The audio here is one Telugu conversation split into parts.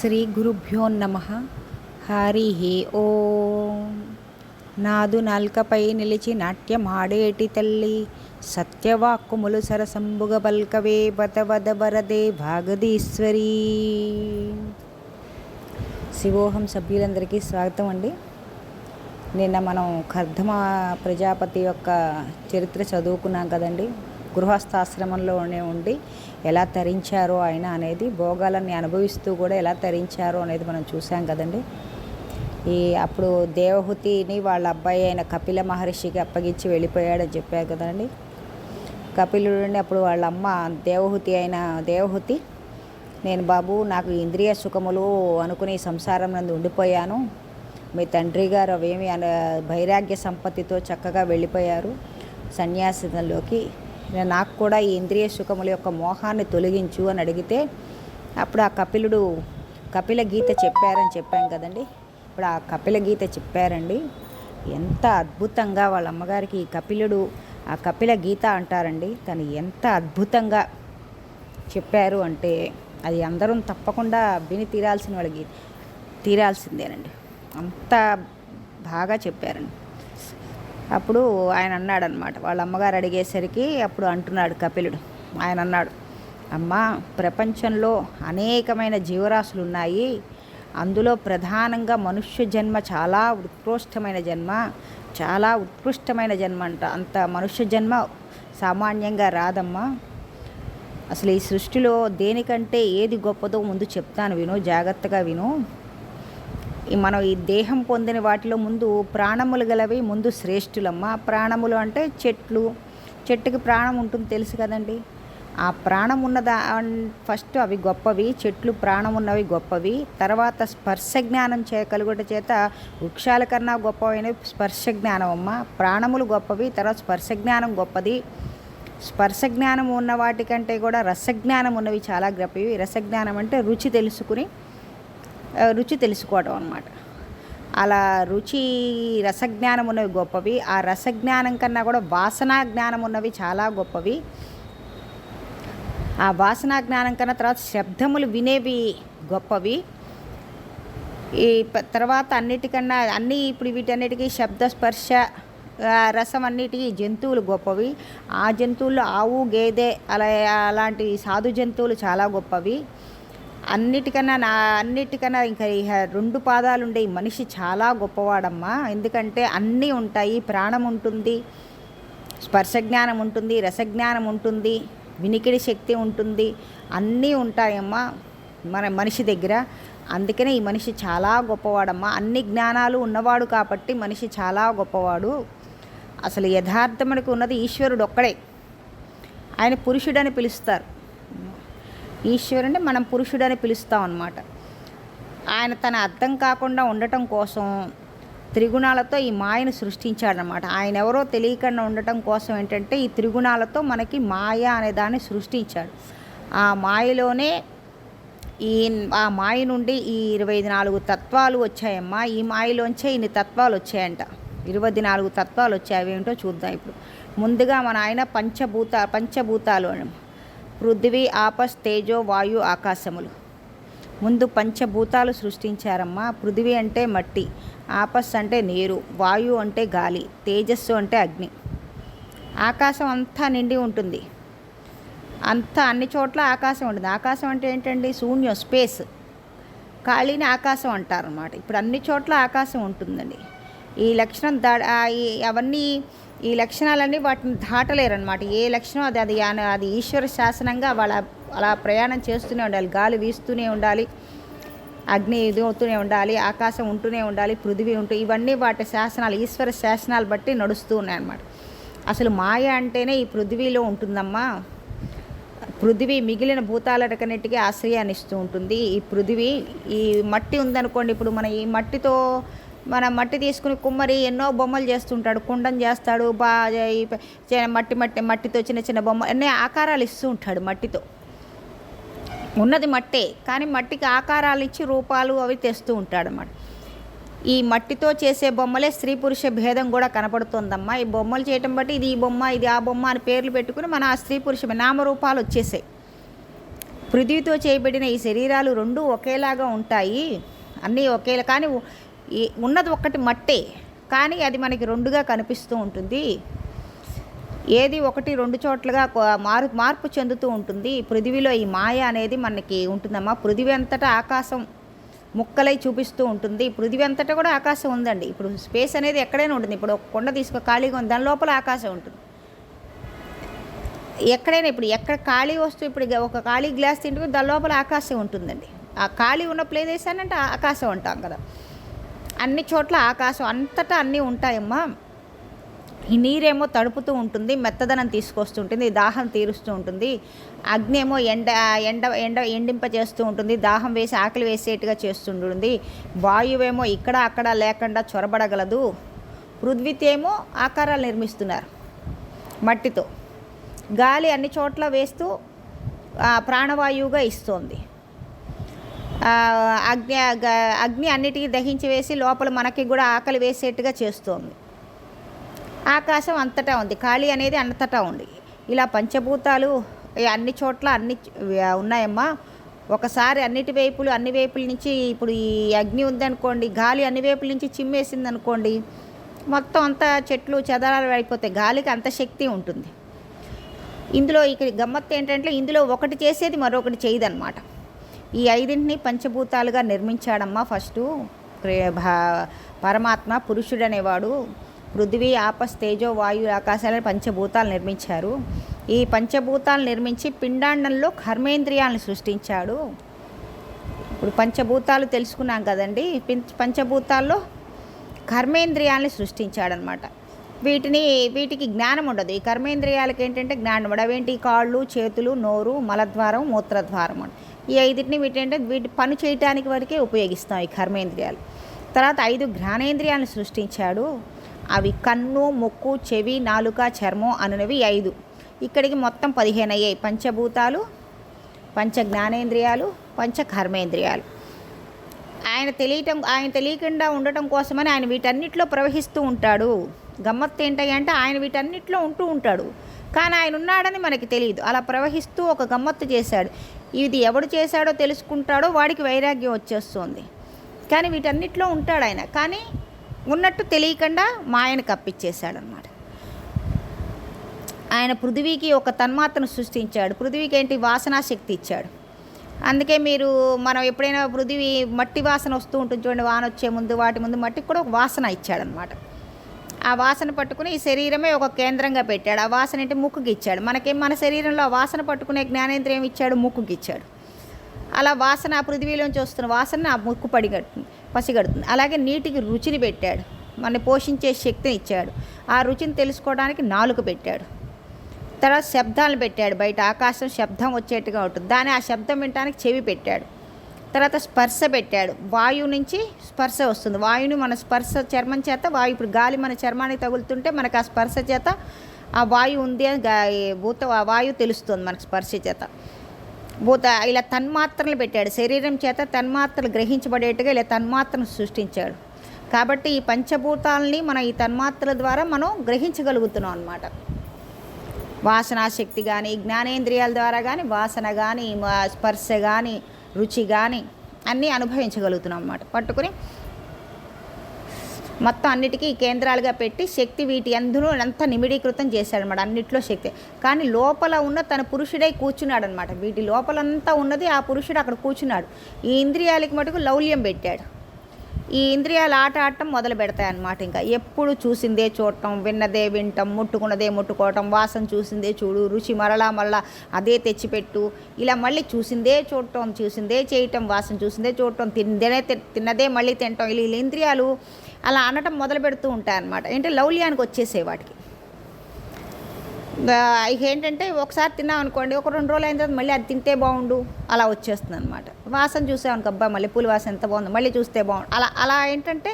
శ్రీ గురుభ్యో నమ. హరి ఓ. నాదు నాల్కపై నిలిచి నాట్యమాడేటి తల్లి. సత్యవాక్కుములు సరసంబుగ బల్కవే బతవద వరదే భాగదీశ్వరీ. శివోహం సభ్యులందరికీ స్వాగతం అండి. నిన్న మనం కర్ధమ ప్రజాపతి యొక్క చరిత్ర చదువుకున్నాం కదండి. గృహస్థాశ్రమంలోనే ఉండి ఎలా తరించారో ఆయన అనేది భోగాలన్నీ అనుభవిస్తూ కూడా ఎలా తరించారో అనేది మనం చూసాం కదండి. ఈ అప్పుడు దేవహుతిని వాళ్ళ అబ్బాయి అయిన కపిల మహర్షికి అప్పగించి వెళ్ళిపోయాడని చెప్పారు కదండి. కపిలుడిని అప్పుడు వాళ్ళ అమ్మ దేవహుతి అయిన దేవహుతి నేను బాబు నాకు ఇంద్రియ సుఖములు అనుకుని సంసారం నందు ఉండిపోయాను. మీ తండ్రి గారు అవేమి అన వైరాగ్య సంపత్తితో చక్కగా వెళ్ళిపోయారు. సన్యాసిలోకి నాకు కూడా ఈ ఇంద్రియ సుఖముల యొక్క మోహాన్ని తొలగించు అని అడిగితే అప్పుడు ఆ కపిలుడు కపిల గీత చెప్పారని చెప్పాం కదండి. ఇప్పుడు ఆ కపిల గీత చెప్పారండి. ఎంత అద్భుతంగా వాళ్ళ అమ్మగారికి ఈ కపిలుడు ఆ కపిల గీత అంటారండి. తను ఎంత అద్భుతంగా చెప్పారు అంటే అది అందరం తప్పకుండా విని తీరాల్సిన వాళ్ళ గీత తీరాల్సిందేనండి. అంత బాగా చెప్పారండి. అప్పుడు ఆయన అన్నాడు అనమాట వాళ్ళ అమ్మగారు అడిగేసరికి అప్పుడు అంటున్నాడు కపిలుడు. ఆయన అన్నాడు అమ్మ ప్రపంచంలో అనేకమైన జీవరాశులు ఉన్నాయి. అందులో ప్రధానంగా మనుష్య జన్మ చాలా ఉత్కృష్టమైన జన్మ చాలా ఉత్కృష్టమైన జన్మ అంట. అంత మనుష్య జన్మ సామాన్యంగా రాదమ్మా. అసలు ఈ సృష్టిలో దేనికంటే ఏది గొప్పదో ముందు చెప్తాను విను జాగ్రత్తగా విను. మనం ఈ దేహం పొందిన వాటిలో ముందు ప్రాణములు గలవి ముందు శ్రేష్ఠులమ్మ. ప్రాణములు అంటే చెట్లు. చెట్టుకి ప్రాణం ఉంటుంది తెలుసు కదండి. ఆ ప్రాణం ఉన్నదా ఫస్ట్ అవి గొప్పవి చెట్లు ప్రాణం ఉన్నవి గొప్పవి. తర్వాత స్పర్శ జ్ఞానం చేయగలుగుట చేత వృక్షాల కన్నా గొప్పవైనవి స్పర్శ జ్ఞానం అమ్మ ప్రాణములు గొప్పవి తర్వాత స్పర్శ జ్ఞానం గొప్పది. స్పర్శ జ్ఞానం ఉన్న వాటికంటే కూడా రసజ్ఞానం ఉన్నవి చాలా గొప్పవి. రసజ్ఞానం అంటే రుచి తెలుసుకుని రుచి తెలుసుకోవడం అనమాట అలా రుచి రసజ్ఞానం ఉన్నవి గొప్పవి. ఆ రసజ్ఞానం కన్నా కూడా వాసనా జ్ఞానం ఉన్నవి చాలా గొప్పవి. ఆ వాసనా జ్ఞానం కన్నా తర్వాత శబ్దములు వినేవి గొప్పవి. ఈ తర్వాత అన్నిటికన్నా అన్నీ ఇప్పుడు వీటన్నిటికీ శబ్ద స్పర్శ రసం అన్నిటికీ జంతువులు గొప్పవి. ఆ జంతువుల్లో ఆవు గేదె అలా అలాంటి సాధు జంతువులు చాలా గొప్పవి. అన్నిటికన్నా నా అన్నిటికన్నా ఇంకా రెండు పాదాలు ఉండే ఈ మనిషి చాలా గొప్పవాడమ్మా. ఎందుకంటే అన్నీ ఉంటాయి ప్రాణం ఉంటుంది స్పర్శ జ్ఞానం ఉంటుంది రసజ్ఞానం ఉంటుంది వినికిడి శక్తి ఉంటుంది అన్నీ ఉంటాయమ్మా మన మనిషి దగ్గర. అందుకనే ఈ మనిషి చాలా గొప్పవాడమ్మా. అన్ని జ్ఞానాలు ఉన్నవాడు కాబట్టి మనిషి చాలా గొప్పవాడు. అసలు యథార్థమనికి ఉన్నది ఈశ్వరుడు ఒక్కడే. ఆయన పురుషుడని పిలుస్తారు. ఈశ్వరుని మనం పురుషుడని పిలుస్తాం అన్నమాట. ఆయన తన అర్థం కాకుండా ఉండటం కోసం త్రిగుణాలతో ఈ మాయను సృష్టించాడనమాట ఆయన ఎవరో తెలియకుండా ఉండటం కోసం ఏంటంటే ఈ త్రిగుణాలతో మనకి మాయ అనే దాన్ని సృష్టించాడు. ఆ మాయలోనే ఈ ఆ మాయ నుండి ఈ ఇరవై నాలుగు తత్వాలు వచ్చాయమ్మా. ఈ మాయలోంచే ఇన్ని తత్వాలు వచ్చాయంట. ఇరవై నాలుగు తత్వాలు వచ్చాయి. అవేంటో చూద్దాం ఇప్పుడు. ముందుగా మన ఆయన పంచభూత పంచభూతాలు పృథ్వీ ఆపస్ తేజో వాయు ఆకాశములు. ముందు పంచభూతాలు సృష్టించారమ్మా. పృథివీ అంటే మట్టి ఆపస్ అంటే నీరు వాయు అంటే గాలి తేజస్సు అంటే అగ్ని. ఆకాశం అంతా నిండి ఉంటుంది. అంతా అన్ని చోట్ల ఆకాశం ఉంటుంది. ఆకాశం అంటే ఏంటండి? శూన్యం స్పేస్. ఖాళీని ఆకాశం అంటారన్నమాట. ఇప్పుడు అన్ని చోట్ల ఆకాశం ఉంటుందండి. ఈ లక్షణం దా అవన్నీ ఈ లక్షణాలన్నీ వాటిని దాటలేరనమాట ఏ లక్షణం అది అది అది ఈశ్వర శాసనంగా వాళ్ళ అలా ప్రయాణం చేస్తూనే ఉండాలి. గాలి వీస్తూనే ఉండాలి. అగ్ని ఇది అవుతూనే ఉండాలి. ఆకాశం ఉంటూనే ఉండాలి. పృథివీ ఉంటూ ఇవన్నీ వాటి శాసనాలు ఈశ్వర శాసనాలు బట్టి నడుస్తూ ఉన్నాయన్నమాట. అసలు మాయ అంటేనే ఈ పృథివీలో ఉంటుందమ్మా. పృథివీ మిగిలిన భూతాలకన్నిటికీ ఆశ్రయాన్ని ఇస్తూ ఉంటుంది. ఈ పృథివీ ఈ మట్టి ఉందనుకోండి ఇప్పుడు మన ఈ మట్టితో మన మట్టి తీసుకుని కుమ్మరి ఎన్నో బొమ్మలు చేస్తుంటాడు కుండం చేస్తాడు బా మట్టి మట్టి మట్టితో చిన్న చిన్న బొమ్మ అన్ని ఆకారాలు ఇస్తూ ఉంటాడు మట్టితో. ఉన్నది మట్టే కానీ మట్టికి ఆకారాలు ఇచ్చి రూపాలు అవి తెస్తూ ఉంటాడు అన్నమాట ఈ మట్టితో చేసే బొమ్మలే స్త్రీ పురుష భేదం కూడా కనపడుతుందమ్మా. ఈ బొమ్మలు చేయటం బట్టి ఇది ఈ బొమ్మ ఇది ఆ బొమ్మ అని పేర్లు పెట్టుకుని మన ఆ స్త్రీ పురుష నామరూపాలు వచ్చేసాయి. పృథ్వీతో చేయబడిన ఈ శరీరాలు రెండు ఒకేలాగా ఉంటాయి అన్నీ ఒకేలా కానీ ఈ- ఉన్నది ఒక్కటి మట్టే కానీ అది మనకి రెండుగా కనిపిస్తూ ఉంటుంది. ఏది ఒకటి రెండు చోట్లుగా మారు మార్పు చెందుతూ ఉంటుంది. పృథివీలో ఈ మాయ అనేది మనకి ఉంటుందమ్మా. పృథివీ అంతటా ఆకాశం ముక్కలై చూపిస్తూ ఉంటుంది. పృథివీ అంతటా కూడా ఆకాశం ఉందండి. ఇప్పుడు స్పేస్ అనేది ఎక్కడైనా ఉంటుంది. ఇప్పుడు ఒక కొండ తీసుకో ఖాళీగా ఉంది. దాని లోపల ఆకాశం ఉంటుంది. ఎక్కడైనా ఇప్పుడు ఎక్కడ ఖాళీ వస్తువు ఇప్పుడు ఒక ఖాళీ గ్లాస్ తింటే దాని లోపల ఆకాశం ఉంటుందండి. ఆ ఖాళీ ఉన్న ప్రదేశాన్ని అంటే ఆకాశం అంటాం కదా. అన్ని చోట్ల ఆకాశం అంతటా అన్నీ ఉంటాయమ్మా. ఈ నీరేమో తడుపుతూ ఉంటుంది మెత్తదనం తీసుకొస్తుంటుంది దాహం తీరుస్తూ ఉంటుంది. అగ్ని ఏమో ఎండ ఎండ ఎండ ఎండింప చేస్తూ ఉంటుంది దాహం వేసి ఆకలి వేసేట్టుగా చేస్తుంటుంది. వాయువేమో ఇక్కడ అక్కడ లేకుండా చొరబడగలదు. పృథ్వీతేమో ఆకారాలు నిర్మిస్తున్నారు మట్టితో. గాలి అన్ని చోట్ల వేస్తూ ప్రాణవాయువుగా ఇస్తోంది. అగ్ని అగ్ని అన్నిటికీ దహించి వేసి లోపల మనకి కూడా ఆకలి వేసేట్టుగా చేస్తోంది. ఆకాశం అంతటా ఉంది. ఖాళీ అనేది అంతటా ఉంది. ఇలా పంచభూతాలు అన్ని చోట్ల అన్ని ఉన్నాయమ్మా. ఒకసారి అన్నిటి వైపులు అన్ని వైపుల నుంచి ఇప్పుడు ఈ అగ్ని ఉందనుకోండి గాలి అన్ని వైపుల నుంచి చిమ్మేసింది అనుకోండి మొత్తం అంతా చెట్లు చెదరాలు అయిపోతాయి. గాలికి అంత శక్తి ఉంటుంది. ఇందులో ఇక్కడ గమ్మత్తు ఏంటంటే ఇందులో ఒకటి చేసేది మరొకటి చేయదన్నమాట. ఈ ఐదింటిని పంచభూతాలుగా నిర్మించాడమ్మా ఫస్ట్. పరమాత్మ పురుషుడనేవాడు. పృథ్వీ ఆపస్ తేజో వాయు ఆకాశాలను పంచభూతాలు నిర్మించారు. ఈ పంచభూతాలు నిర్మించి పిండాండంలో కర్మేంద్రియాలను సృష్టించాడు. ఇప్పుడు పంచభూతాలు తెలుసుకున్నాం కదండి. పంచభూతాల్లో కర్మేంద్రియాలను సృష్టించాడనమాట. వీటిని వీటికి జ్ఞానం ఉండదు. ఈ కర్మేంద్రియాలకి ఏంటంటే జ్ఞానం ఉండదు. అవేంటి? కాళ్ళు చేతులు నోరు మలద్వారం మూత్రద్వారం ఈ ఐదింటిని వీటంటే వీటి పని చేయటానికి వరకే ఉపయోగిస్తాం ఈ కర్మేంద్రియాలు. తర్వాత ఐదు జ్ఞానేంద్రియాలను సృష్టించాడు. అవి కన్ను ముక్కు చెవి నాలుక చర్మం అనునవి ఐదు. ఇక్కడికి మొత్తం పదిహేను అయ్యాయి. పంచభూతాలు పంచ జ్ఞానేంద్రియాలు పంచ కర్మేంద్రియాలు ఆయన తెలియటం ఆయన తెలియకుండా ఉండటం కోసమని ఆయన వీటన్నిటిలో ప్రవహిస్తూ ఉంటాడు. గమ్మత్తు ఏంటి అంటే ఆయన వీటన్నిటిలో ఉంటూ ఉంటాడు. కానీ ఆయన ఉన్నాడని మనకి తెలియదు. అలా ప్రవహిస్తూ ఒక గమ్మత్తు చేశాడు. ఇది ఎవడు చేశాడో తెలుసుకుంటాడో వాడికి వైరాగ్యం వచ్చేస్తుంది. కానీ వీటన్నిటిలో ఉంటాడు ఆయన. కానీ ఉన్నట్టు తెలియకుండా మా ఆయన కప్పిచ్చేశాడనమాట ఆయన పృథివీకి ఒక తన్మాత్రను సృష్టించాడు. పృథివీకి ఏంటి? వాసనాశక్తి ఇచ్చాడు. అందుకే మీరు మనం ఎప్పుడైనా పృథివీ మట్టి వాసన వస్తూ ఉంటుంది చూడండి వాన వచ్చే ముందు వాటి ముందు మట్టికి కూడా ఒక వాసన ఇచ్చాడనమాట ఆ వాసన పట్టుకుని ఈ శరీరమే ఒక కేంద్రంగా పెట్టాడు. ఆ వాసన అంటే ముక్కుకి ఇచ్చాడు మనకేం మన శరీరంలో ఆ వాసన పట్టుకునే జ్ఞానేంద్రియం ఇచ్చాడు? ముక్కుకి ఇచ్చాడు అలా వాసన ఆ పృథివీలోంచి వస్తున్న వాసన ఆ ముక్కు పడిగడుతుంది పసిగడుతుంది. అలాగే నీటికి రుచిని పెట్టాడు. మనని పోషించే శక్తిని ఇచ్చాడు. ఆ రుచిని తెలుసుకోవడానికి నాలుక పెట్టాడు. తర్వాత శబ్దాలను పెట్టాడు. బయట ఆకాశం శబ్దం వచ్చేట్టుగా ఉంటుంది. దాని ఆ శబ్దం వినడానికి చెవి పెట్టాడు. తర్వాత స్పర్శ పెట్టాడు. వాయువు నుంచి స్పర్శ వస్తుంది. వాయువుని మన స్పర్శ చర్మం చేత వాయు ఇప్పుడు గాలి మన చర్మానికి తగులుతుంటే మనకు ఆ స్పర్శ చేత ఆ వాయువు ఉంది అని భూత ఆ వాయువు తెలుస్తుంది మనకు స్పర్శ చేత. భూత ఇలా తన్మాత్రలు పెట్టాడు. శరీరం చేత తన్మాత్రలు గ్రహించబడేట్టుగా ఇలా తన్మాత్రను సృష్టించాడు. కాబట్టి ఈ పంచభూతాలని మనం ఈ తన్మాత్రల ద్వారా మనం గ్రహించగలుగుతున్నాం అన్నమాట. వాసనాశక్తి కానీ జ్ఞానేంద్రియాల ద్వారా కానీ వాసన కానీ స్పర్శ కానీ రుచి కానీ అన్నీ అనుభవించగలుగుతున్నాం అన్నమాట. పట్టుకుని మొత్తం అన్నిటికీ కేంద్రాలుగా పెట్టి శక్తి వీటి అందులో అంతా నిమిడీకృతం చేశాడనమాట అన్నిట్లో శక్తి. కానీ లోపల ఉన్న తన పురుషుడై కూర్చున్నాడు అనమాట వీటి లోపలంతా ఉన్నది ఆ పురుషుడు అక్కడ కూర్చున్నాడు. ఈ ఇంద్రియాలకి మటుకు లౌల్యం పెట్టాడు. ఈ ఇంద్రియాలు ఆట ఆడటం మొదలు పెడతాయి అన్నమాట ఇంకా. ఎప్పుడు చూసిందే చూడటం విన్నదే వినటం ముట్టుకున్నదే ముట్టుకోవటం వాసన చూసిందే చూడు రుచి మరలా మరలా అదే తెచ్చిపెట్టు. ఇలా మళ్ళీ చూసిందే చూడటం చూసిందే చేయటం వాసన చూసిందే చూడటం తిన్నదే తి- తిన్నదే మళ్ళీ తినటం ఇలా ఇలా ఇంద్రియాలు అలా అనటం మొదలు పెడుతూ ఉంటాయి అన్నమాట ఏంటంటే లౌల్యానికి వచ్చేసే వాటికి. ఏంటంటే ఒకసారి తిన్నాం అనుకోండి ఒక రెండు రోజులు అయిన తర్వాత మళ్ళీ అది తింటే బాగుండు. అలా వచ్చేస్తుంది అనమాట వాసన చూసామనుకో అబ్బా మళ్ళీ పూల వాసన ఎంత బాగుంది మళ్ళీ చూస్తే బాగుండు అలా అలా ఏంటంటే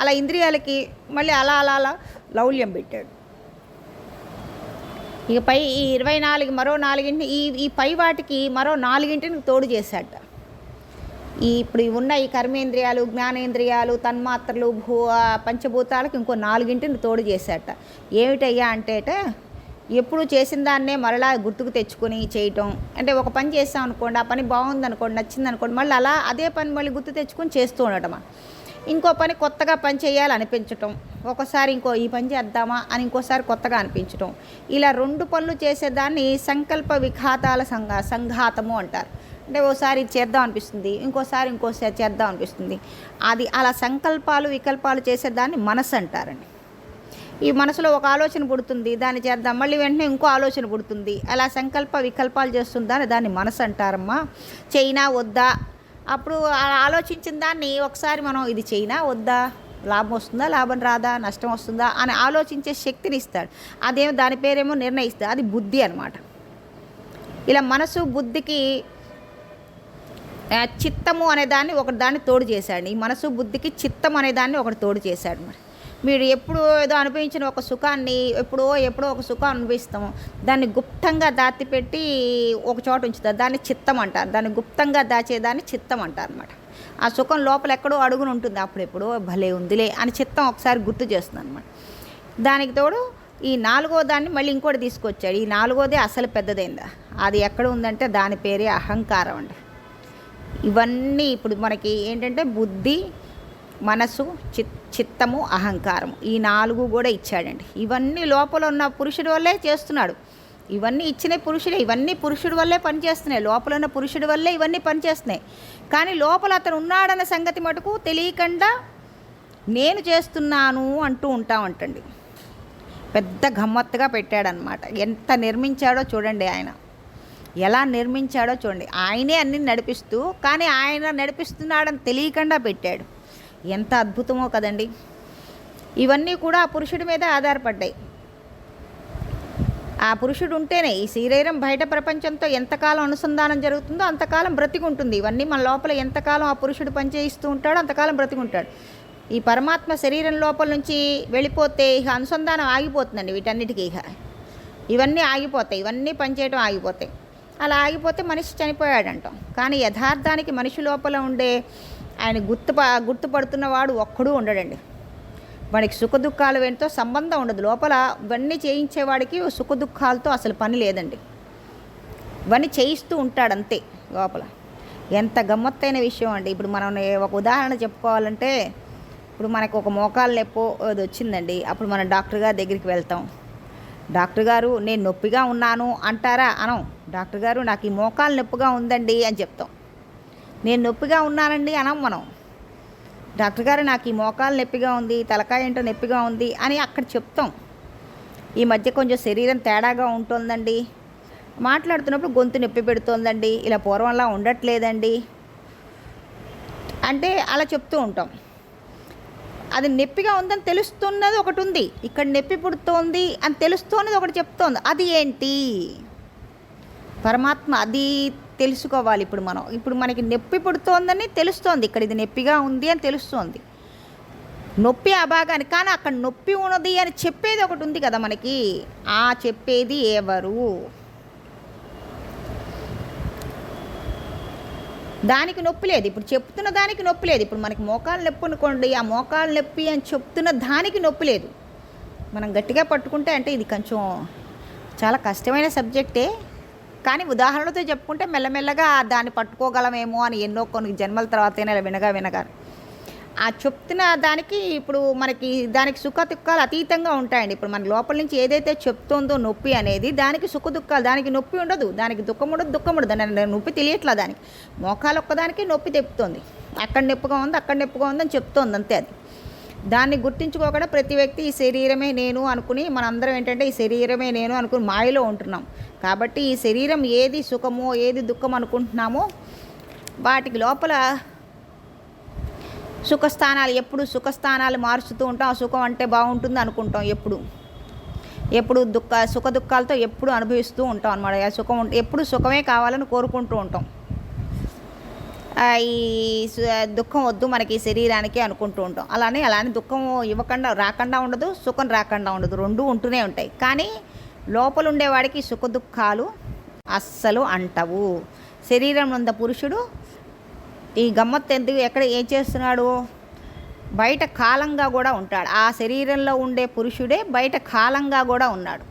అలా ఇంద్రియాలకి మళ్ళీ అలా అలా అలా లౌల్యం పెట్టాడు. ఇక పై ఈ ఇరవై నాలుగు మరో నాలుగింటిని ఈ ఈ పై వాటికి మరో నాలుగింటిని తోడు చేశాట. ఈ ఇప్పుడు ఉన్న ఈ కర్మేంద్రియాలు జ్ఞానేంద్రియాలు తన్మాత్రలు భూ పంచభూతాలకు ఇంకో నాలుగింటిని తోడు చేశాట. ఏమిటయ్యా అంటే ఎప్పుడు చేసిన దాన్నే మరలా గుర్తుకు తెచ్చుకొని చేయటం. అంటే ఒక పని చేస్తాం అనుకోండి ఆ పని బాగుంది అనుకోండి నచ్చింది అనుకోండి మళ్ళీ అలా అదే పని మళ్ళీ గుర్తు తెచ్చుకొని చేస్తూ ఉండటం ఇంకో పని కొత్తగా పని చేయాలి అనిపించటం ఒకసారి ఇంకో ఈ పని చేద్దామా అని ఇంకోసారి కొత్తగా అనిపించటం. ఇలా రెండు పనులు చేసేదాన్ని సంకల్ప విఘాతాల సంఘ సంఘాతము అంటారు. అంటే ఓసారి చేద్దాం అనిపిస్తుంది ఇంకోసారి ఇంకోసారి చేద్దాం అనిపిస్తుంది. అది అలా సంకల్పాలు వికల్పాలు చేసేదాన్ని మనసు అంటారండి. ఈ మనసులో ఒక ఆలోచన పుడుతుంది దాన్ని చేద్దాం. మళ్ళీ వెంటనే ఇంకో ఆలోచన పుడుతుంది. అలా సంకల్ప వికల్పాలు చేస్తుందని దాన్ని మనసు అంటారమ్మా. చైనా వద్దా? అప్పుడు ఆలోచించిన దాన్ని ఒకసారి మనం ఇది చైనా వద్దా? లాభం వస్తుందా? లాభం రాదా? నష్టం వస్తుందా? అని ఆలోచించే శక్తిని ఇస్తాడు. అదేమో దాని పేరేమో నిర్ణయిస్తుంది అది బుద్ధి అనమాట ఇలా మనసు బుద్ధికి చిత్తము అనే దాన్ని ఒకటి దాన్ని తోడు చేశాడు. ఈ మనసు బుద్ధికి చిత్తం అనే దాన్ని ఒకటి తోడు చేశాడు మరి. మీరు ఎప్పుడు ఏదో అనుభవించిన ఒక సుఖాన్ని ఎప్పుడో ఎప్పుడో ఒక సుఖం అనుభవిస్తాము. దాన్ని గుప్తంగా దాచిపెట్టి ఒక చోట ఉంచుతారు. దాన్ని చిత్తం అంటారు. దాన్ని గుప్తంగా దాచేదాన్ని చిత్తం అంటారు అనమాట ఆ సుఖం లోపల ఎక్కడో అడుగును ఉంటుంది. అప్పుడెప్పుడో భలే ఉందిలే అని చిత్తం ఒకసారి గుర్తు చేస్తుంది అనమాట దానికి తోడు ఈ నాలుగో దాన్ని మళ్ళీ ఇంకోటి తీసుకొచ్చాడు. ఈ నాలుగోదే అసలు పెద్దదైందా? అది ఎక్కడ ఉందంటే దాని పేరే అహంకారం అండి. ఇవన్నీ ఇప్పుడు మనకి ఏంటంటే బుద్ధి మనసు చిత్ చిత్తము అహంకారం ఈ నాలుగు కూడా ఇచ్చాడండి. ఇవన్నీ లోపల ఉన్న పురుషుడి వల్లే చేస్తున్నాడు. ఇవన్నీ ఇచ్చిన పురుషుడే ఇవన్నీ పురుషుడి వల్లే పనిచేస్తున్నాయి. లోపల ఉన్న పురుషుడి వల్లే ఇవన్నీ పనిచేస్తున్నాయి. కానీ లోపల అతను ఉన్నాడన్న సంగతి మటుకు తెలియకుండా నేను చేస్తున్నాను అంటూ ఉంటామంటండి. పెద్ద గమ్మత్తుగా పెట్టాడనమాట ఎంత నిర్మించాడో చూడండి ఆయన. ఎలా నిర్మించాడో చూడండి. ఆయనే అన్ని నడిపిస్తూ కానీ ఆయన నడిపిస్తున్నాడని తెలియకుండా పెట్టాడు. ఎంత అద్భుతమో కదండి. ఇవన్నీ కూడా ఆ పురుషుడి మీద ఆధారపడ్డాయి. ఆ పురుషుడు ఉంటేనే ఈ శరీరం బయట ప్రపంచంతో ఎంతకాలం అనుసంధానం జరుగుతుందో అంతకాలం బ్రతికుంటుంది. ఇవన్నీ మన లోపల ఎంతకాలం ఆ పురుషుడు పనిచేయిస్తూ ఉంటాడో అంతకాలం బ్రతికుంటాడు. ఈ పరమాత్మ శరీరం లోపల నుంచి వెళ్ళిపోతే ఇక అనుసంధానం ఆగిపోతుందండి వీటన్నిటికీ ఇక. ఇవన్నీ ఆగిపోతాయి. ఇవన్నీ పనిచేయడం ఆగిపోతాయి. అలా ఆగిపోతే మనిషి చనిపోయాడంటాం. కానీ యథార్థానికి మనిషి లోపల ఉండే ఆయన గుర్తు గుర్తుపడుతున్నవాడు ఒక్కడూ ఉండడండి. వాడికి సుఖదుఖాలు వెంటతో సంబంధం ఉండదు. లోపల ఇవన్నీ చేయించేవాడికి సుఖ దుఃఖాలతో అసలు పని లేదండి. ఇవన్నీ చేయిస్తూ ఉంటాడు అంతే లోపల. ఎంత గమ్మత్తైన విషయం అండి. ఇప్పుడు మనం ఒక ఉదాహరణ చెప్పుకోవాలంటే ఇప్పుడు మనకు ఒక మోకాలు నొప్పో అది వచ్చిందండి. అప్పుడు మనం డాక్టర్ గారి దగ్గరికి వెళ్తాం. డాక్టర్ గారు నేను నొప్పిగా ఉన్నాను అంటారా? అనం. డాక్టర్ గారు నాకు ఈ మోకాలు నొప్పిగా ఉందండి అని చెప్తాం. నేను నొప్పిగా ఉన్నానండి అనం మనం డాక్టర్ గారు నాకు ఈ మోకాలు నొప్పిగా ఉంది తలకాయ ఏంటో నొప్పిగా ఉంది అని అక్కడ చెప్తాం. ఈ మధ్య కొంచెం శరీరం తేడాగా ఉంటుందండి. మాట్లాడుతున్నప్పుడు గొంతు నొప్పి పెడుతోందండి ఇలా పూర్వంలా ఉండట్లేదండి అంటే అలా చెప్తూ ఉంటాం. అది నొప్పిగా ఉందని తెలుస్తున్నది ఒకటి ఉంది ఇక్కడ నొప్పి పుడుతోంది అని తెలుస్తున్నది ఒకటి చెప్తోంది. అది ఏంటి? పరమాత్మ అది తెలుసుకోవాలి ఇప్పుడు మనం. ఇప్పుడు మనకి నొప్పి పుడుతోందని తెలుస్తోంది. ఇక్కడ ఇది నొప్పిగా ఉంది అని తెలుస్తోంది. నొప్పి ఆ భాగాన్ని కానీ అక్కడ నొప్పి ఉన్నది అని చెప్పేది ఒకటి ఉంది కదా మనకి. ఆ చెప్పేది ఎవరు? దానికి నొప్పి లేదు. ఇప్పుడు చెప్తున్న దానికి నొప్పి లేదు. ఇప్పుడు మనకి మోకాలు నొప్పి అనుకోండి. ఆ మోకాలు నొప్పి అని చెప్తున్న దానికి నొప్పి లేదు. మనం గట్టిగా పట్టుకుంటే అంటే ఇది కొంచెం చాలా కష్టమైన సబ్జెక్టే. కానీ ఉదాహరణతో చెప్పుకుంటే మెల్లమెల్లగా దాన్ని పట్టుకోగలమేమో అని ఎన్నో కొన్ని జన్మల తర్వాత వినగా వినగా. ఆ చెప్తున్న దానికి ఇప్పుడు మనకి దానికి సుఖ దుఃఖాలు అతీతంగా ఉంటాయండి. ఇప్పుడు మన లోపల నుంచి ఏదైతే చెప్తుందో నొప్పి అనేది దానికి సుఖ దుఃఖాలు దానికి నొప్పి ఉండదు. దానికి దుఃఖం ఉండదు దుఃఖం ఉండదు. నేను నొప్పి తెలియట్లా దానికి. మోకాలు ఒక్కదానికి నొప్పి తెప్పుతోంది అక్కడ నొప్పిగా ఉంది అక్కడ నొప్పిగా ఉందని చెప్తోంది అంతే అది. దాన్ని గుర్తించుకోకుండా ప్రతి వ్యక్తి ఈ శరీరమే నేను అనుకుని మనందరం ఏంటంటే ఈ శరీరమే నేను అనుకుని మాయలో ఉంటున్నాం. కాబట్టి ఈ శరీరం ఏది సుఖమో ఏది దుఃఖం అనుకుంటున్నామో వాటికి లోపల సుఖస్థానాలు ఎప్పుడు సుఖస్థానాలు మారుస్తూ ఉంటాం. ఆ సుఖం అంటే బాగుంటుంది అనుకుంటాం ఎప్పుడు. ఎప్పుడు దుఃఖ సుఖ దుఃఖాలతో ఎప్పుడు అనుభవిస్తూ ఉంటాం అనమాట ఆ సుఖం ఎప్పుడు సుఖమే కావాలని కోరుకుంటూ ఉంటాం. ఈ సు- దుఃఖం వద్దు మనకి శరీరానికి అనుకుంటూ ఉంటాం. అలానే అలానే దుఃఖం ఇవ్వకుండా రాకుండా ఉండదు సుఖం రాకుండా ఉండదు. రెండు ఉంటూనే ఉంటాయి. కానీ లోపల ఉండేవాడికి సుఖ దుఃఖాలు అస్సలు అంటవు. శరీరం ఉన్న పురుషుడు ఈ గమ్మత్తు ఎందుకు ఎక్కడ ఏం చేస్తున్నాడు? బయట కాలంగా కూడా ఉంటాడు. ఆ శరీరంలో ఉండే పురుషుడే బయట కాలంగా కూడా ఉన్నాడు.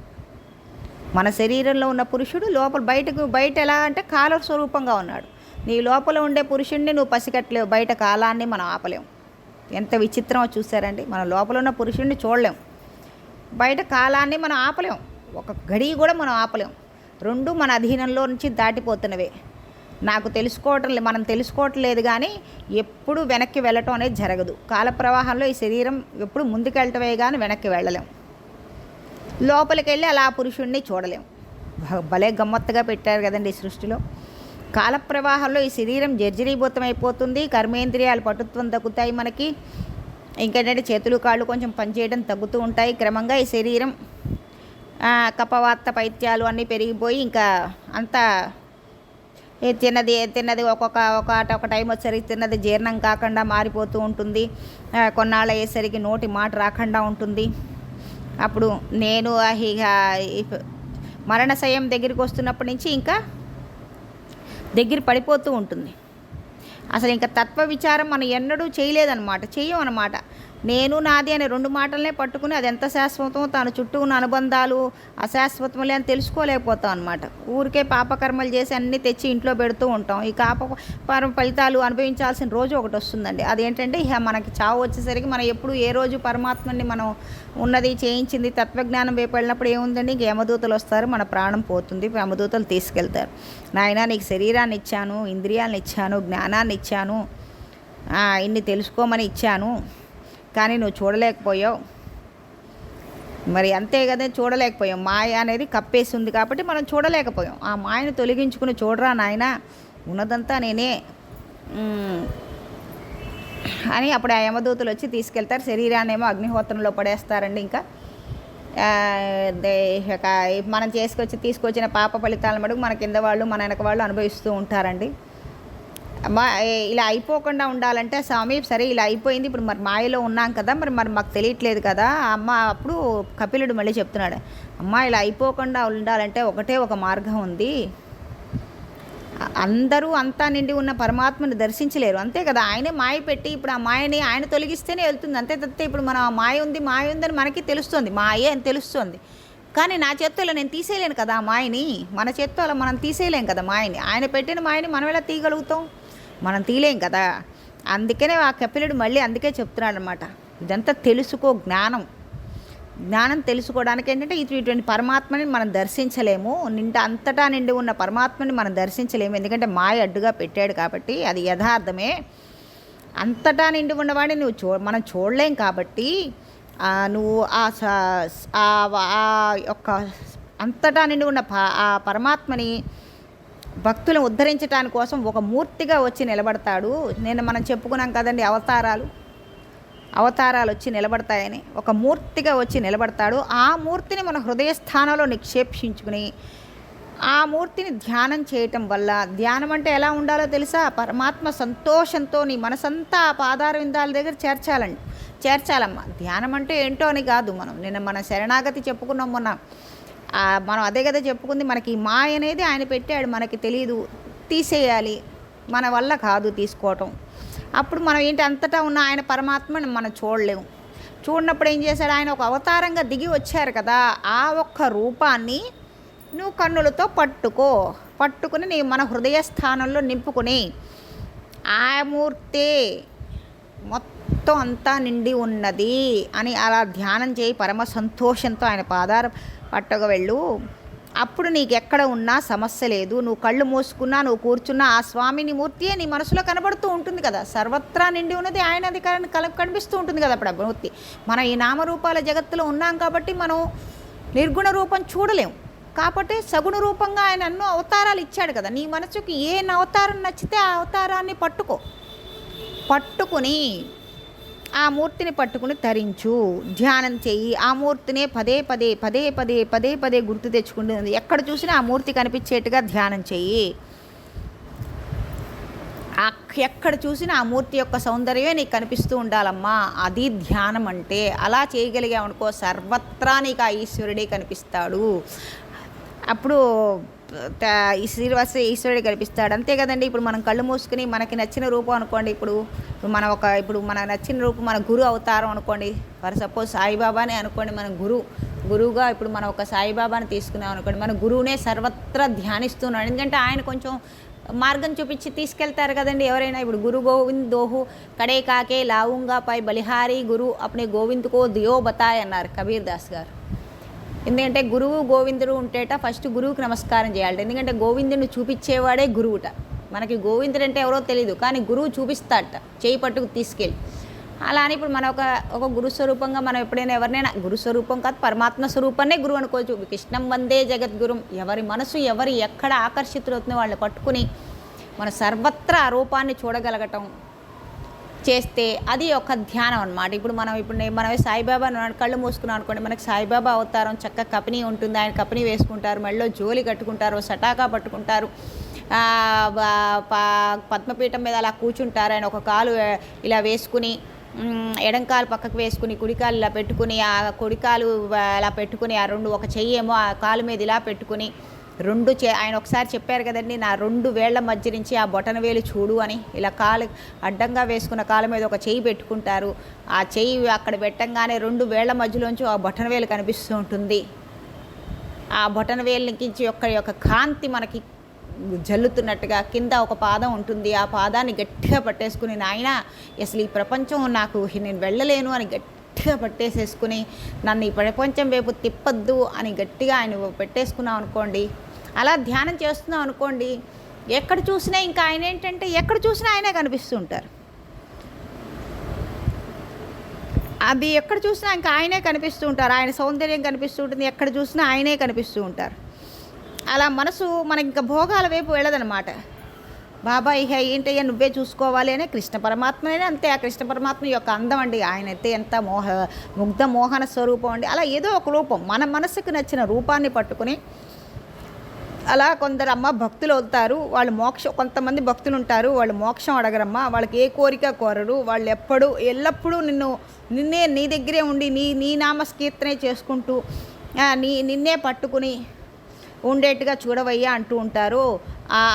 మన శరీరంలో ఉన్న పురుషుడు లోపల బయటకు బయట ఎలా అంటే కాల స్వరూపంగా ఉన్నాడు. నీ లోపల ఉండే పురుషుణ్ణి నువ్వు పసిగట్టలేవు. బయట కాలాన్ని మనం ఆపలేము. ఎంత విచిత్రమో చూసారండి మన లోపల ఉన్న పురుషుణ్ణి చూడలేం బయట కాలాన్ని మనం ఆపలేం ఒక గడి కూడా మనం ఆపలేం రెండు మన అధీనంలో నుంచి దాటిపోతున్నవే. నాకు తెలుసుకోవటం మనం తెలుసుకోవటం లేదు కానీ ఎప్పుడు వెనక్కి వెళ్ళటం అనేది జరగదు. కాల ప్రవాహంలో ఈ శరీరం ఎప్పుడు ముందుకెళ్ళటమే కానీ వెనక్కి వెళ్ళలేం లోపలికి వెళ్ళి అలా పురుషుణ్ణి చూడలేం భలే గమ్మత్తుగా పెట్టారు కదండి ఈ సృష్టిలో. కాల ప్రవాహంలో ఈ శరీరం జర్జరీభూతమైపోతుంది. కర్మేంద్రియాలు పటుత్వం తగ్గుతాయి మనకి. ఇంకేంటంటే చేతులు కాళ్ళు కొంచెం పనిచేయడం తగ్గుతూ ఉంటాయి. క్రమంగా ఈ శరీరం కపవార్త పైత్యాలు అన్నీ పెరిగిపోయి ఇంకా అంతా తిన్నది తిన్నది ఒక్కొక్క ఒక ఒక టైం వచ్చేసరికి తిన్నది జీర్ణం కాకుండా మారిపోతూ ఉంటుంది. కొన్నాళ్ళు అయ్యేసరికి నోటి మాట రాకుండా ఉంటుంది. అప్పుడు నేను ఆ ఇక మరణశయం దగ్గరికి వస్తున్నప్పటి నుంచి ఇంకా దగ్గర పడిపోతూ ఉంటుంది. అసలు ఇంకా తత్వ విచారం మనం ఎన్నడూ చేయలేదన్నమాట చెయ్యం అన్నమాట నేను నాది అనే రెండు మాటలనే పట్టుకుని అది ఎంత శాశ్వతమో తన చుట్టూ ఉన్న అనుబంధాలు అశాశ్వతములే అని తెలుసుకోలేకపోతాం అనమాట ఊరికే పాపకర్మలు చేసి అన్నీ తెచ్చి ఇంట్లో పెడుతూ ఉంటాం. ఈ పాప పర ఫలితాలు అనుభవించాల్సిన రోజు ఒకటి వస్తుందండి. అదేంటంటే ఇక మనకి చావు వచ్చేసరికి మనం ఎప్పుడు ఏ రోజు పరమాత్మని మనం ఉన్నది చేయించింది తత్వజ్ఞానం వైపు వెళ్ళినప్పుడు ఏముందండి? ఇంక యమదూతలు వస్తారు మన ప్రాణం పోతుంది యమదూతలు తీసుకెళ్తారు. నాయన నీకు శరీరాన్ని ఇచ్చాను ఇంద్రియాలను ఇచ్చాను జ్ఞానాన్ని ఇచ్చాను ఇన్ని తెలుసుకోమని ఇచ్చాను కానీ నువ్వు చూడలేకపోయావు. మరి అంతే కదా చూడలేకపోయాం మాయ అనేది కప్పేసి ఉంది కాబట్టి మనం చూడలేకపోయాం. ఆ మాయను తొలగించుకుని చూడరా నాయన? ఉన్నదంతా నేనే. అని అప్పుడు ఆ యమదూతలు వచ్చి తీసుకెళ్తారు. శరీరాన్ని ఏమో అగ్నిహోత్రంలో పడేస్తారండి ఇంకా. దే- మనం చేసుకొచ్చి తీసుకొచ్చిన పాప ఫలితాలను మటుకు మన కింద వాళ్ళు మన వెనక వాళ్ళు అనుభవిస్తూ ఉంటారండి. మా ఇలా అయిపోకుండా ఉండాలంటే స్వామి సరే ఇలా అయిపోయింది ఇప్పుడు మరి మాయలో ఉన్నాం కదా మరి మరి మాకు తెలియట్లేదు కదా అమ్మ అప్పుడు కపిలుడు మళ్ళీ చెప్తున్నాడు అమ్మ ఇలా అయిపోకుండా ఉండాలంటే ఒకటే ఒక మార్గం ఉంది. అందరూ అంతా నిండి ఉన్న పరమాత్మని దర్శించలేరు. అంతే కదా ఆయనే మాయ పెట్టి ఇప్పుడు ఆ మాయని ఆయన తొలగిస్తేనే వెళ్తుంది. అంతే తప్పితే ఇప్పుడు మనం ఆ మాయ ఉంది మాయ ఉందని మనకి తెలుస్తుంది. మాయే అని తెలుస్తుంది. కానీ నా చేత్తో నేను తీసేయలేను కదా ఆ మాయని. మన చేత్తో అలా మనం తీసేయలేం కదా మాయని. ఆయన పెట్టిన మాయని మనం ఎలా తీయగలుగుతాం? మనం తీలేం కదా. అందుకనే ఆ కపిలుడు మళ్ళీ అందుకే చెప్తున్నాడు అనమాట ఇదంతా తెలుసుకో జ్ఞానం. జ్ఞానం తెలుసుకోవడానికి ఏంటంటే ఇటు ఇటువంటి పరమాత్మని మనం దర్శించలేము. నిండా అంతటా నిండి ఉన్న పరమాత్మని మనం దర్శించలేము. ఎందుకంటే మాయ అడ్డుగా పెట్టాడు కాబట్టి అది యథార్థమే. అంతటా నిండి ఉన్నవాడిని నువ్వు చూ మనం చూడలేం కాబట్టి నువ్వు ఆ స- ఆ ఆ యొక్క అంతటా నిండి ఉన్న ప- ఆ పరమాత్మని భక్తులను ఉద్ధరించడానికి కోసం ఒక మూర్తిగా వచ్చి నిలబడతాడు. నేను మనం చెప్పుకున్నాం కదండి అవతారాలు. అవతారాలు వచ్చి నిలబడతాయని. ఒక మూర్తిగా వచ్చి నిలబడతాడు. ఆ మూర్తిని మన హృదయ స్థానంలో నిక్షేపించుకుని ఆ మూర్తిని ధ్యానం చేయటం వల్ల ధ్యానం అంటే ఎలా ఉండాలో తెలుసా? పరమాత్మ సంతోషంతో నీ మనసంతా ఆ పాదార విందాల దగ్గర చేర్చాలండి. చేర్చాలమ్మా. ధ్యానం అంటే ఏంటో అని కాదు మనం. నిన్న మన శరణాగతి చెప్పుకున్నాం మొన్న. మనం అదే కదా చెప్పుకుంది మనకి మాయ అనేది ఆయన పెట్టాడు మనకి తెలియదు తీసేయాలి మన వల్ల కాదు తీసుకోవటం. అప్పుడు మనం ఏంటి అంతటా ఉన్న ఆయన పరమాత్మని మనం చూడలేము. చూడనప్పుడు ఏం చేశాడు ఆయన ఒక అవతారంగా దిగి వచ్చారు కదా ఆ ఒక్క రూపాన్ని నువ్వు కన్నులతో పట్టుకో పట్టుకుని నీ మన హృదయ స్థానంలో నింపుకుని ఆ మూర్తే మొత్తం అంతా నిండి ఉన్నది అని అలా ధ్యానం చేయి పరమ సంతోషంతో ఆయన పాదార అట్టగ వెళ్ళు. అప్పుడు నీకు ఎక్కడ ఉన్నా సమస్య లేదు. నువ్వు కళ్ళు మూసుకున్నా నువ్వు కూర్చున్నా ఆ స్వామిని మూర్తియే నీ మనసులో కనబడుతూ ఉంటుంది కదా. సర్వత్రా నిండి ఉన్నది ఆయన అధికారాన్ని కల- కనిపిస్తూ ఉంటుంది కదా అప్పుడు ఆ మూర్తి. మన ఈ నామరూపాల జగత్తులో ఉన్నాం కాబట్టి మనం నిర్గుణ రూపం చూడలేం. కాబట్టి సగుణ రూపంగా ఆయన ఎన్నో అవతారాలు ఇచ్చాడు కదా. నీ మనసుకి ఏ అవతారం నచ్చితే ఆ అవతారాన్ని పట్టుకో. పట్టుకుని ఆ మూర్తిని పట్టుకుని తరించు ధ్యానం చేయి. ఆ మూర్తినే పదే పదే పదే పదే పదే పదే గుర్తు తెచ్చుకుంటుంది. ఎక్కడ చూసినా ఆ మూర్తి కనిపించేట్టుగా ధ్యానం చెయ్యి ఆ ఎక్కడ చూసినా ఆ మూర్తి యొక్క సౌందర్యమే నీకు కనిపిస్తూ ఉండాలమ్మా. అది ధ్యానం అంటే. అలా చేయగలిగామనుకో సర్వత్రా నీకు ఆ ఈశ్వరుడే కనిపిస్తాడు. అప్పుడు ఈ శ్రీనివాస ఈశ్వరుడే కనిపిస్తాడు. అంతే కదండి ఇప్పుడు మనం కళ్ళు మూసుకుని మనకి నచ్చిన రూపం అనుకోండి ఇప్పుడు మన ఒక ఇప్పుడు మన నచ్చిన రూపం మన గురువు అవతారం అనుకోండి ఫర్ సపోజ్ సాయిబాబానే అనుకోండి మన గురు గురువుగా ఇప్పుడు మనం ఒక సాయిబాబాని తీసుకున్నాం అనుకోండి మన గురువునే సర్వత్రా ధ్యానిస్తున్నాడు. ఎందుకంటే ఆయన కొంచెం మార్గం చూపించి తీసుకెళ్తారు కదండి ఎవరైనా. ఇప్పుడు గురు గోవింద్ దోహు కడే కాకే లావుంగా పై బలిహారీ గురు అప్నే గోవింద్ కో దియో బతాయ్ అన్నారు కబీర్ దాస్ గారు. ఎందుకంటే గురువు గోవిందుడు ఉంటేట ఫస్ట్ గురువుకి నమస్కారం చేయాలి ఎందుకంటే గోవిందుని చూపించేవాడే గురువుట. మనకి గోవిందుడు అంటే ఎవరో తెలియదు కానీ గురువు చూపిస్తాట చేయి పట్టుకు తీసుకెళ్ళి. అలా అని ఇప్పుడు మన ఒక ఒక గురు స్వరూపంగా మనం ఎప్పుడైనా ఎవరినైనా గురుస్వరూపం కాదు పరమాత్మ స్వరూపాన్నే గురువు అనుకోవచ్చు. కృష్ణం వందే జగద్గురుం. ఎవరి మనసు ఎవరి ఎక్కడ ఆకర్షితులవుతుందో వాళ్ళని పట్టుకుని మన సర్వత్రా ఆ రూపాన్ని చూడగలగటం. చేస్తే అది ఒక ధ్యానం అనమాట ఇప్పుడు మనం ఇప్పుడు మనం సాయిబాబా కళ్ళు మూసుకున్నాం అనుకోండి మనకి సాయిబాబా అవతారం చక్క కపిని ఉంటుంది. ఆయన కపిని వేసుకుంటారు మెళ్ళో జోలి కట్టుకుంటారు సటాకా పట్టుకుంటారు. పద్మపీఠం మీద అలా కూర్చుంటారు. ఆయన ఒక కాలు ఇలా వేసుకుని ఎడంకాలు పక్కకు వేసుకుని కుడికాలు ఇలా పెట్టుకుని ఆ కుడికాలు ఇలా అలా పెట్టుకుని ఆ రెండు ఒక చెయ్యి ఏమో ఆ కాలు మీద ఇలా పెట్టుకుని రెండు చే ఆయన ఒకసారి చెప్పారు కదండి నా రెండు వేళ్ళ మధ్య నుంచి ఆ బొటన వేలు చూడు అని. ఇలా కాలు అడ్డంగా వేసుకున్న కాలు మీద ఒక చెయ్యి పెట్టుకుంటారు. ఆ చెయ్యి అక్కడ పెట్టంగానే రెండు వేళ్ళ మధ్యలోంచి ఆ బొటన వేలు కనిపిస్తూ ఉంటుంది. ఆ బొటన వేలుకి యొక్క యొక్క కాంతి మనకి జల్లుతున్నట్టుగా కింద ఒక పాదం ఉంటుంది. ఆ పాదాన్ని గట్టిగా పట్టేసుకుని నాయన అసలు ఈ ప్రపంచం నాకు నేను వెళ్ళలేను అని గట్టిగా పట్టేసేసుకుని నన్ను ఈ ప్రపంచం వైపు తిప్పద్దు అని గట్టిగా ఆయన పెట్టేసుకున్నాం అనుకోండి అలా ధ్యానం చేస్తున్నాం అనుకోండి ఎక్కడ చూసినా ఇంకా ఆయన ఏంటంటే ఎక్కడ చూసినా ఆయనే కనిపిస్తూ ఉంటారు అది ఎక్కడ చూసినా ఇంకా ఆయనే కనిపిస్తూ ఉంటారు ఆయన సౌందర్యం కనిపిస్తూ ఉంటుంది ఎక్కడ చూసినా ఆయనే కనిపిస్తూ ఉంటారు అలా మనసు మనకి ఇంకా భోగాల వైపు వెళ్ళదనమాట బాబా ఇహ ఏంటయ్యా నువ్వే చూసుకోవాలి అనే కృష్ణ పరమాత్మనే అంతే. ఆ కృష్ణ పరమాత్మ యొక్క అందం అండి. ఆయన అయితే ఎంత మోహ ముగ్ధ మోహన స్వరూపం అండి. అలా ఏదో ఒక రూపం మన మనసుకు నచ్చిన రూపాన్ని పట్టుకుని అలా కొందరమ్మ భక్తులు అవుతారు. వాళ్ళు మోక్షం కొంతమంది భక్తులు ఉంటారు. వాళ్ళు మోక్షం అడగరమ్మా. వాళ్ళకి ఏ కోరిక కోరరు. వాళ్ళు ఎప్పుడు ఎల్లప్పుడూ నిన్ను నిన్నే నీ దగ్గరే ఉండి నీ నీ నామస్కీర్తనే చేసుకుంటూ నీ నిన్నే పట్టుకుని ఉండేట్టుగా చూడవయ్యా అంటూ ఉంటారు.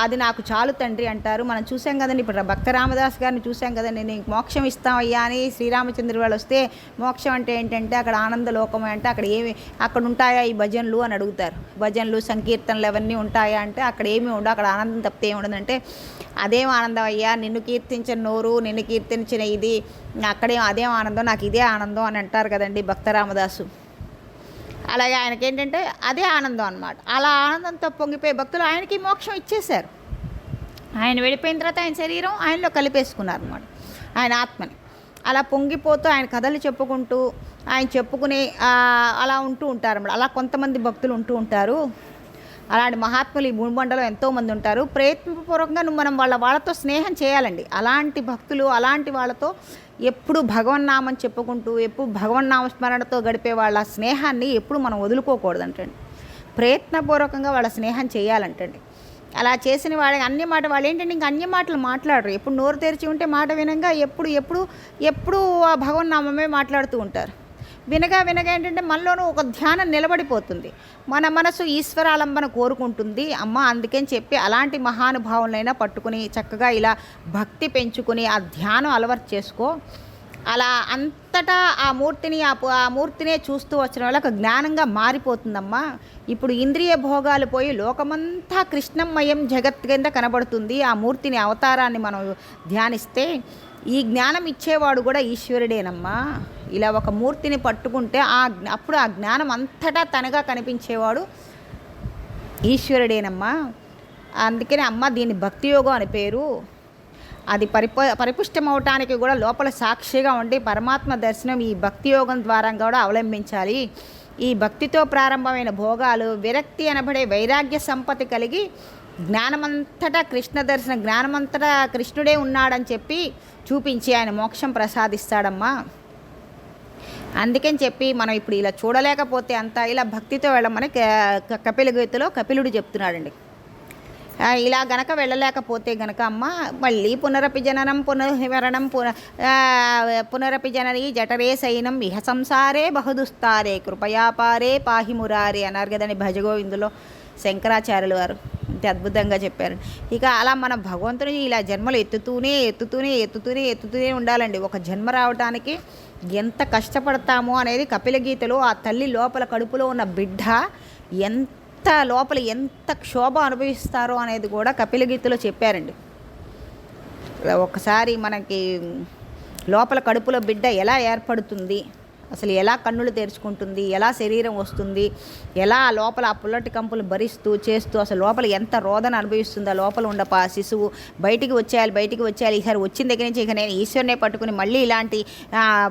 అది నాకు చాలు తండ్రి అంటారు. మనం చూసాం కదండి ఇప్పుడు భక్త రామదాస్ గారిని చూసాం కదండి నేను మోక్షం ఇస్తామయ్యా అని శ్రీరామచంద్ర వాళ్ళు వస్తే మోక్షం అంటే ఏంటంటే అక్కడ ఆనంద లోకం అంటే అక్కడ ఏమి అక్కడ ఉంటాయా ఈ భజనలు అని అడుగుతారు. భజనలు సంకీర్తనలు అవన్నీ ఉంటాయా అంటే అక్కడ ఏమి ఉండవు అక్కడ ఆనందం తప్పితే ఏముండదంటే అదేం ఆనందం అయ్యా నిన్ను కీర్తించిన నోరు నిన్ను కీర్తించిన ఇది అక్కడేం అదేం ఆనందం నాకు ఇదే ఆనందం అని అంటారు కదండి భక్త రామదాసు. అలాగే ఆయనకి ఏంటంటే అదే ఆనందం అనమాట అలా ఆనందంతో పొంగిపోయే భక్తులు ఆయనకి మోక్షం ఇచ్చేశారు. ఆయన వెళ్ళిపోయిన తర్వాత ఆయన శరీరం ఆయనలో కలిపేసుకున్నారు అనమాట ఆయన ఆత్మని. అలా పొంగిపోతూ ఆయన కథలు చెప్పుకుంటూ ఆయన చెప్పుకునే అలా ఉంటూ ఉంటారు అన్నమాట అలా కొంతమంది భక్తులు ఉంటూ ఉంటారు. అలాంటి మహాత్ములు ఈ భూమండలం ఎంతోమంది ఉంటారు. ప్రయత్నపూర్వకంగా మనం వాళ్ళ వాళ్ళతో స్నేహం చేయాలండి. అలాంటి భక్తులు అలాంటి వాళ్ళతో ఎప్పుడు భగవన్నామం చెప్పుకుంటూ ఎప్పుడు భగవన్నామ స్మరణతో గడిపే వాళ్ళ స్నేహాన్ని ఎప్పుడు మనం వదులుకోకూడదంటండి. ప్రయత్నపూర్వకంగా వాళ్ళ స్నేహం చేయాలంటండి. అలా చేసిన వాళ్ళకి అన్ని మాట వాళ్ళు ఏంటంటే ఇంకా అన్ని మాటలు మాట్లాడరు. ఎప్పుడు నోరు తెరిచి ఉంటే మాట వినంగా ఎప్పుడు ఎప్పుడు ఎప్పుడు ఆ భగవన్నామమే మాట్లాడుతూ ఉంటారు. వినగా వినగా ఏంటంటే మనలోనూ ఒక ధ్యానం నిలబడిపోతుంది. మన మనసు ఈశ్వరాలంబన కోరుకుంటుంది. అమ్మ అందుకని చెప్పి అలాంటి మహానుభావులైనా పట్టుకుని చక్కగా ఇలా భక్తి పెంచుకుని ఆ ధ్యానం అలవాటు చేసుకో. అలా అంతటా ఆ మూర్తిని ఆ ఆ మూర్తినే చూస్తూ వచ్చిన వాళ్ళకి జ్ఞానంగా మారిపోతుందమ్మా. ఇప్పుడు ఇంద్రియ భోగాలు పోయి లోకమంతా కృష్ణమయం జగత్ కింద కనబడుతుంది. ఆ మూర్తిని అవతారాన్ని మనం ధ్యానిస్తే ఈ జ్ఞానం ఇచ్చేవాడు కూడా ఈశ్వరుడేనమ్మా. ఇలా ఒక మూర్తిని పట్టుకుంటే ఆ అప్పుడు ఆ జ్ఞానం అంతటా తనగా కనిపించేవాడు ఈశ్వరుడేనమ్మా. అందుకనే అమ్మ దీన్ని భక్తి యోగం అని పేరు. అది పరిప పరిపుష్టమవటానికి కూడా లోపల సాక్షిగా ఉండి పరమాత్మ దర్శనం ఈ భక్తి యోగం ద్వారా కూడా అవలంబించాలి. ఈ భక్తితో ప్రారంభమైన భోగాలు విరక్తి అనబడే వైరాగ్య సంపత్తి కలిగి జ్ఞానమంతటా కృష్ణ దర్శన జ్ఞానమంతటా కృష్ణుడే ఉన్నాడని చెప్పి చూపించి ఆయన మోక్షం ప్రసాదిస్తాడమ్మా. అందుకని చెప్పి మనం ఇప్పుడు ఇలా చూడలేకపోతే అంతా ఇలా భక్తితో వెళ్ళమని క- కపిల గీతలో కపిలుడు చెప్తున్నాడండి. ఇలా గనక వెళ్ళలేకపోతే గనక అమ్మ మళ్ళీ పునరపి జననం పునర్వివరణం పున పునరపి జనని జఠరే సైనం ఇహ సంసారే బహుదుస్తారే కృపయాపారే పాహిమురారే అన్నారు కదండి భజగోవిందులో శంకరాచార్యులు వారు. ఇంత అద్భుతంగా చెప్పారు. ఇక అలా మన భగవంతుని ఇలా జన్మలు ఎత్తుతూనే ఎత్తుతూనే ఎత్తుతూనే ఎత్తుతూనే ఉండాలండి. ఒక జన్మ రావడానికి ఎంత కష్టపడతామో అనేది కపిల గీతలో ఆ తల్లి లోపల కడుపులో ఉన్న బిడ్డ ఎంత లోపల ఎంత క్షోభ అనుభవిస్తారో అనేది కూడా కపిల గీతలో చెప్పారండి. ఒకసారి మనకి లోపల కడుపులో బిడ్డ ఎలా ఏర్పడుతుంది? అసలు ఎలా కన్నులు తెరుచుకుంటుంది ఎలా శరీరం వస్తుంది ఎలా లోపల ఆ పుల్లటి కంపులు భరిస్తూ చేస్తూ అసలు లోపల ఎంత రోదన అనుభవిస్తుందో లోపల ఉండ ఆ శిశువు బయటికి వచ్చేయాలి బయటికి వచ్చేయాలి ఈసారి వచ్చిన దగ్గర నుంచి ఇక నేను ఈశ్వరునే పట్టుకుని మళ్ళీ ఇలాంటి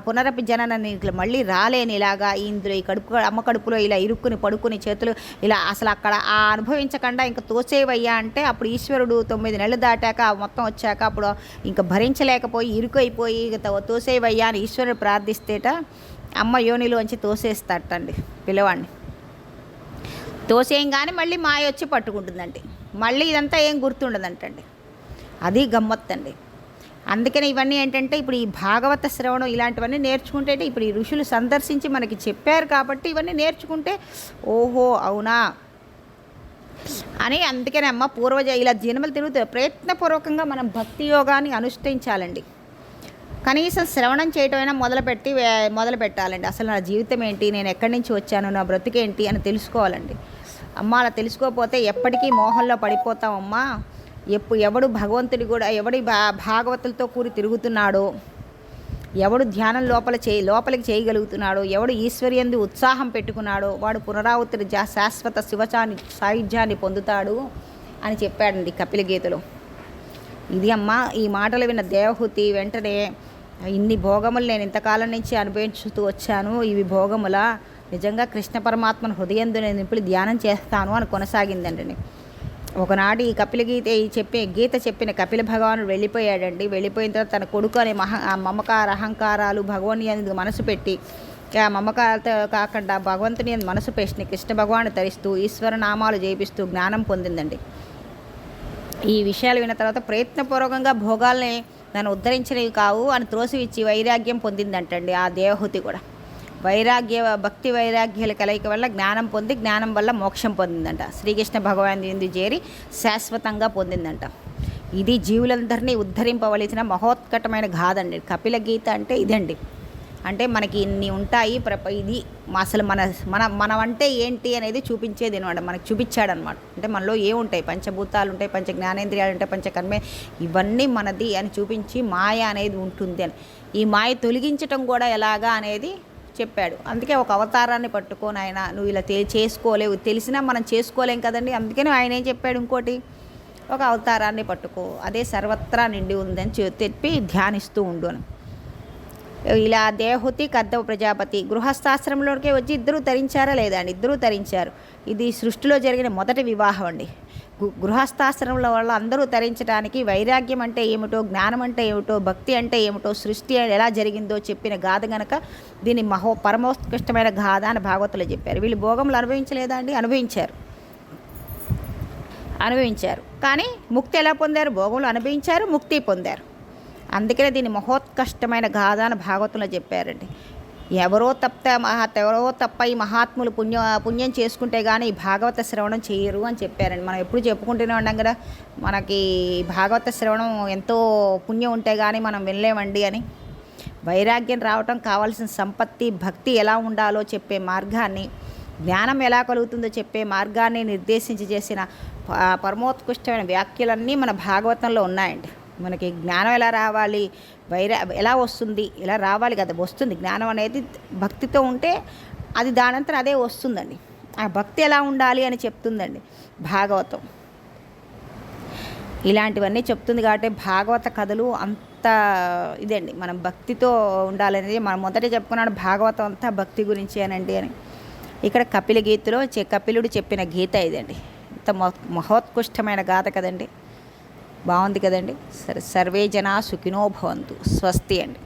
పునరపి జననాన్ని ఇట్లా మళ్ళీ రాలేని ఇలాగా ఇందులో ఈ కడుపు అమ్మ కడుపులో ఇలా ఇరుక్కుని పడుకుని చేతులు ఇలా అసలు అక్కడ ఆ అనుభవించకుండా ఇంకా తోసేవయ్యా అంటే అప్పుడు ఈశ్వరుడు తొమ్మిది నెలలు దాటాక మొత్తం వచ్చాక అప్పుడు ఇంకా భరించలేకపోయి ఇరుకైపోయి తోసేవయ్యా అని ఈశ్వరుడు ప్రార్థిస్తేట అమ్మ యోనిలోంచి తోసేస్తాటండి పిల్లవాడిని తోసేయంగానే మళ్ళీ మాయ వచ్చి పట్టుకుంటుందండి. మళ్ళీ ఇదంతా ఏం గుర్తుండదంటండి. అది గమ్మత్తండి. అందుకని ఇవన్నీ ఏంటంటే ఇప్పుడు ఈ భాగవత శ్రవణం ఇలాంటివన్నీ నేర్చుకుంటే ఇప్పుడు ఈ ఋషులు సందర్శించి మనకి చెప్పారు కాబట్టి ఇవన్నీ నేర్చుకుంటే ఓహో అవునా? అని అందుకనే అమ్మ పూర్వజ ఇలా జన్మలు తిరుగుతాయి ప్రయత్నపూర్వకంగా మనం భక్తి యోగాన్ని అనుష్ఠించాలండి. కనీసం శ్రవణం చేయటమైనా మొదలుపెట్టి వే- మొదలు పెట్టాలండి అసలు నా జీవితం ఏంటి? నేను ఎక్కడి నుంచి వచ్చాను? నా బ్రతికేంటి? అని తెలుసుకోవాలండి. అమ్మ అలా తెలుసుకోకపోతే ఎప్పటికీ మోహంలో పడిపోతామమ్మా ఎప్పుడు ఎవడు భగవంతుడి కూడా ఎవడి భా భాగవతులతో కూడి తిరుగుతున్నాడో ఎవడు ధ్యానం లోపల చేయి లోపలికి చేయగలుగుతున్నాడో ఎవడు ఈశ్వర్యంది ఉత్సాహం పెట్టుకున్నాడో వాడు పునరావృతి జా శాశ్వత శివచాన్ని సాయుధ్యాన్ని పొందుతాడు అని చెప్పాడండి కపిల గీతలో ఇది అమ్మ ఈ మాటలు విన్న దేవహూతి వెంటనే ఇన్ని భోగములు నేను ఇంతకాలం నుంచి అనుభవించుతూ వచ్చాను. ఇవి భోగముల నిజంగా కృష్ణ పరమాత్మను హృదయందు నేను ఇప్పుడు ధ్యానం చేస్తాను అని కొనసాగిందండి ఒకనాడు ఈ కపిల గీత ఈ చెప్పే గీత చెప్పిన కపిల భగవానుడు వెళ్ళిపోయాడండి. వెళ్ళిపోయిన తర్వాత తన కొడుకు అనే మహ మమకార అహంకారాలు భగవాని అని మనసు పెట్టి ఆ మమకారతో కాకుండా భగవంతుని మనసు పెట్టి కృష్ణ భగవాను తరిస్తూ ఈశ్వర నామాలు జయిపిస్తూ జ్ఞానం పొందిందండి. ఈ విషయాలు విన్న తర్వాత ప్రయత్నపూర్వకంగా భోగాల్ని నన్ను ఉద్ధరించినవి కావు అని త్రోసివిచ్చి వైరాగ్యం పొందిందంటండి ఆ దేవహూతి కూడా. వైరాగ్య భక్తి వైరాగ్యాల కలయిక వల్ల జ్ఞానం పొంది జ్ఞానం వల్ల మోక్షం పొందిందంట. శ్రీకృష్ణ భగవాన్ ఎందు చేరి శాశ్వతంగా పొందిందంట. ఇది జీవులందరినీ ఉద్ధరింపవలసిన మహోత్కటమైన గాథండి. కపిల గీత అంటే ఇదండి. అంటే మనకి ఇన్ని ఉంటాయి ప్రప ఇది అసలు మన మన మనం అంటే ఏంటి అనేది చూపించేది అనమాట. మనకు చూపించాడనమాట. అంటే మనలో ఏముంటాయి? పంచభూతాలు ఉంటాయి పంచ జ్ఞానేంద్రియాలు ఉంటాయి పంచ కర్మే ఇవన్నీ మనది అని చూపించి మాయ అనేది ఉంటుంది అని. ఈ మాయ తొలగించటం కూడా ఎలాగా అనేది చెప్పాడు. అందుకే ఒక అవతారాన్ని పట్టుకొని ఆయన నువ్వు ఇలా తె చేసుకోలేవు. తెలిసినా మనం చేసుకోలేం కదండి. అందుకని ఆయన ఏం చెప్పాడు ఇంకోటి? ఒక అవతారాన్ని పట్టుకో. అదే సర్వత్రా నిండి ఉందని చెప్పి ధ్యానిస్తూ ఉండు అని. ఇలా దేహుతి కద్దవ ప్రజాపతి. గృహస్థాశ్రమంలోకి వచ్చి ఇద్దరూ తరించారా లేదా అండి? ఇద్దరూ తరించారు. ఇది సృష్టిలో జరిగిన మొదటి వివాహం అండి. గృహస్థాశ్రమంలో వల్ల అందరూ తరించడానికి వైరాగ్యం అంటే ఏమిటో జ్ఞానం అంటే ఏమిటో భక్తి అంటే ఏమిటో సృష్టి ఎలా జరిగిందో చెప్పిన గాథ గనక దీన్ని మహో పరమోత్కృష్టమైన గాథ అని భాగవతులు చెప్పారు. వీళ్ళు భోగములు అనుభవించలేదా అండి? అనుభవించారు. అనుభవించారు. కానీ ముక్తి ఎలా పొందారు? భోగములు అనుభవించారు ముక్తి పొందారు. అందుకనే దీన్ని మహోత్కష్టమైన గాథ అని భాగవతంలో చెప్పారండి. ఎవరో తప్ప మహా ఎవరో తప్ప ఈ మహాత్ములు పుణ్య పుణ్యం చేసుకుంటే కానీ ఈ భాగవత శ్రవణం చేయరు అని చెప్పారండి. మనం ఎప్పుడు చెప్పుకుంటూనే ఉన్నాం కదా మనకి భాగవత శ్రవణం ఎంతో పుణ్యం ఉంటే కానీ మనం వినలేమండి అని. వైరాగ్యం రావటం కావాల్సిన సంపత్తి భక్తి ఎలా ఉండాలో చెప్పే మార్గాన్ని జ్ఞానం ఎలా కలుగుతుందో చెప్పే మార్గాన్ని నిర్దేశించి చేసిన పరమోత్కృష్టమైన వ్యాఖ్యలన్నీ మన భాగవతంలో ఉన్నాయండి. మనకి జ్ఞానం ఎలా రావాలి? వైరా ఎలా వస్తుంది? ఎలా రావాలి కదా? వస్తుంది. జ్ఞానం అనేది భక్తితో ఉంటే అది దానంతరం అదే వస్తుందండి. ఆ భక్తి ఎలా ఉండాలి అని చెప్తుందండి భాగవతం. ఇలాంటివన్నీ చెప్తుంది కాబట్టి భాగవత కథలు అంత ఇదండి. మనం భక్తితో ఉండాలనేది మనం మొదట చెప్పుకున్నాడు భాగవతం అంతా భక్తి గురించి అనండి అని. ఇక్కడ కపిల గీతలో చె- కపిలుడు చెప్పిన గీత ఇదండి. ఇంత మహోత్కృష్టమైన గాథ కదండి. బాగుంది కదండి. సరే సర్వే జనా సుఖినో భవంతు. స్వస్తి అండి.